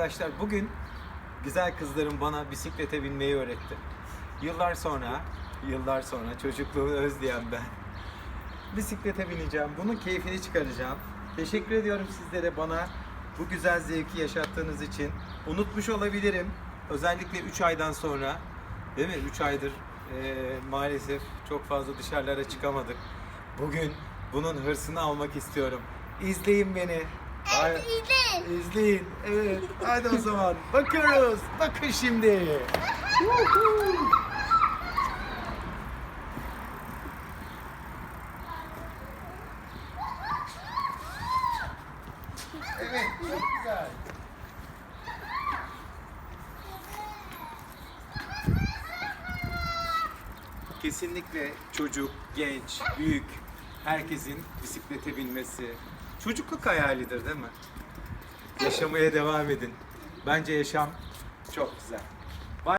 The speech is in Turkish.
Arkadaşlar bugün güzel kızlarım bana bisiklete binmeyi öğretti. Yıllar sonra, yıllar sonra çocukluğu özleyen ben. Bisiklete bineceğim. Bunun keyfini çıkaracağım. Teşekkür ediyorum sizlere bana bu güzel zevki yaşattığınız için. Unutmuş olabilirim. Özellikle 3 aydan sonra. Değil mi? 3 aydır eee, maalesef çok fazla dışarılara çıkamadık. Bugün bunun hırsını almak istiyorum. İzleyin beni. Ay- Evet izleyin. İzleyin. Evet. Hadi o zaman. Bakıyoruz. Bakın şimdi. Evet. Çok güzel. Kesinlikle çocuk, genç, büyük herkesin bisiklete binmesi çocukluk hayalidir değil mi? Yaşamaya devam edin. Bence yaşam çok güzel.